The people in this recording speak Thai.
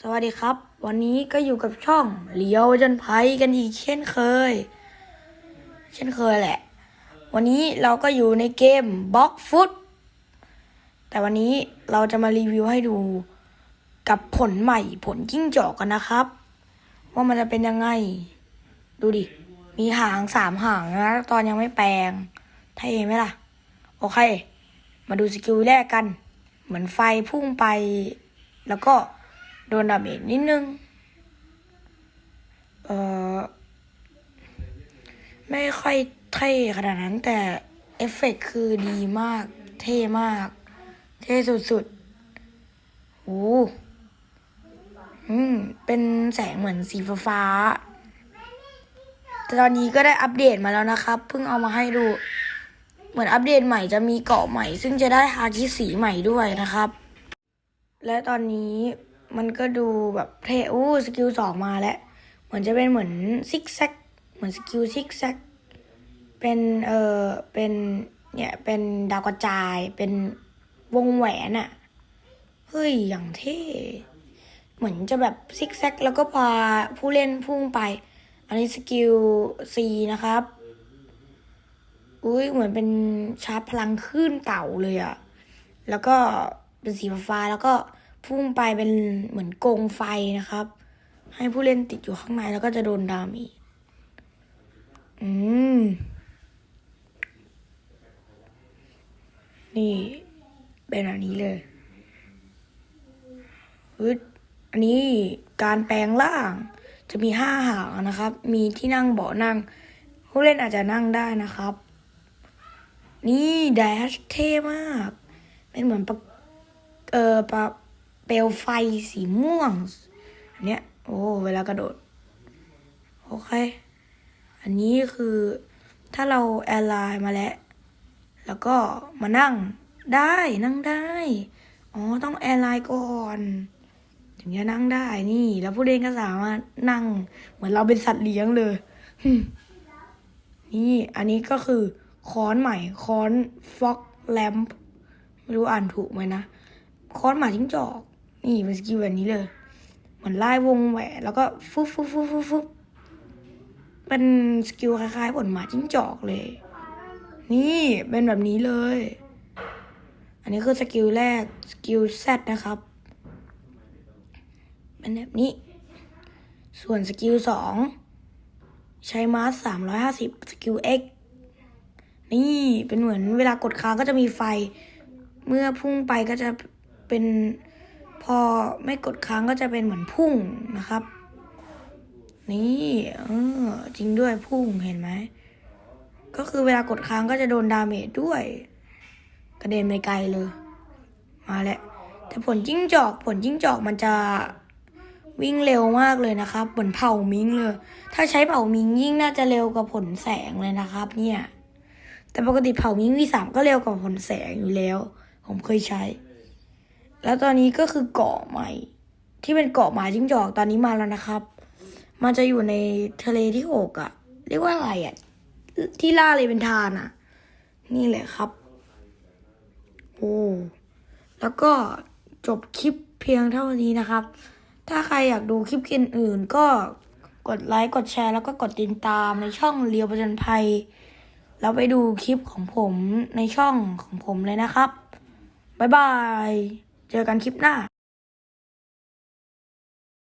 สวัสดีครับ วันนี้ก็อยู่กับช่องเลียวจนภัยกันอีกเช่นเคย เช่นเคยแหละ วันนี้เราก็อยู่ในเกมบล็อกฟุตแต่วันนี้เราจะมารีวิวให้ดูกับผลใหม่ผลจิ้งจอกกันนะครับ ว่ามันจะเป็นยังไง ดูดิ มีหางสามหางนะ ตอนยังไม่แปลงเท่ไหมล่ะ โอเค มาดูสกิลแรกกัน เหมือนไฟพุ่งไป แล้วก็ โดนดาเมจนิดนึง เออไม่ค่อยเท่ขนาดนั้นแต่เอฟเฟกต์คือดีมาก เท่มาก เท่สุดๆโอ้อืม เป็นแสงเหมือนสีฟ้าแต่ตอนนี้ก็ได้อัปเดตมาแล้วนะครับ เพิ่งเอามาให้ดู เหมือนอัปเดตใหม่จะมีเกาะใหม่ ซึ่งจะได้ฮาคิสีใหม่ด้วยนะครับ และตอนนี้ มันก็ดูแบบเท่อู้สกิลสองมาแล้วเหมือนจะเป็นเหมือนซิกแซกเหมือนสกิลซิกแซกเป็นเออเป็นเนี่ยเป็นดาวกระจายเป็นวงแหวนอะเฮ้ยอย่างเท่เหมือนจะแบบซิกแซกแล้วก็พาผู้เล่นพุ่งไป อันนี้สกิล C นะครับอุ้ยเหมือนเป็นชาร์จพลังคลื่นเต่าเลยอะแล้วก็เป็นสีฟ้าแล้วก็ พุ่งไปเป็นเหมือนกงไฟนะครับ ให้ผู้เล่นติดอยู่ข้างในแล้วก็จะโดนดามีอืม นี่ เป็นอันนี้เลยฮึดอันนี้การแปลงร่าง จะมีห้าหางนะครับ มีที่นั่งเบาะนั่ง ผู้เล่นอาจจะนั่งได้นะครับ นี่แดชเท่มาก เป็นเหมือนปะเออปะ เปลวไฟสีม่วง อันเนี้ย โอ้ เวลากระโดด โอเค อันนี้คือถ้าเราแอร์ไลน์มาแล้ว แล้วก็มานั่งได้นั่งได้ อ๋อ ต้องแอร์ไลน์ก่อนถึงจะนั่งได้นี่ แล้วผู้เล่นก็สามารถนั่ง เหมือนเราเป็นสัตว์เลี้ยงเลยนี่ อันนี้ก็คือค้อนใหม่ค้อนฟ็อกแลมป์ไม่รู้อ่านถูกไหมนะค้อนหมาจิ้งจอก นี่เป็นสกิลแบบนี้เลย เหมือนไล่วงแหวนแล้วก็ฟึบฟึบฟึบฟึบฟึบเป็นสกิลคล้ายๆผลหมาจิ้งจอกเลย นี่เป็นแบบนี้เลย อันนี้คือสกิลแรกสกิล Z นะครับ เป็นแบบนี้ ส่วนสกิลสองใช้มาสสามร้อยห้าสิบสกิล X นี่เป็นเหมือนเวลากดค้างก็จะมีไฟ เมื่อพุ่งไปก็จะเป็น พอไม่กดค้างก็จะเป็นเหมือนพุ่งนะครับ นี่เออจริงด้วยพุ่งเห็นไหม ก็คือเวลากดค้างก็จะโดนดาเมจด้วย กระเด็นไปไกลเลย มาแล้วแต่ผลจิ้งจอกผลจิ้งจอกมันจะวิ่งเร็วมากเลยนะครับ เหมือนเผามิงเลย ถ้าใช้เผามิงยิ่งน่าจะเร็วกว่าผลแสงเลยนะครับ เนี่ย แต่ปกติเผามิงวีสามก็เร็วกว่าผลแสงอยู่แล้ว ผมเคยใช้ แล้วตอนนี้ก็คือเกาะใหม่ ที่เป็นเกาะหมาจิ้งจอกตอนนี้มาแล้วนะครับ มันจะอยู่ในทะเลที่หกอะเรียกว่าอะไรอะที่ล่าเลยเป็นทานอะนี่แหละครับ โอ้แล้วก็จบคลิปเพียงเท่านี้นะครับ ถ้าใครอยากดูคลิปอื่นๆก็กดไลค์กดแชร์แล้วก็กดติดตามในช่องเรียวประจันภัย แล้วไปดูคลิปของผมในช่องของผมเลยนะครับ บ๊ายบาย เจอกันคลิปหน้า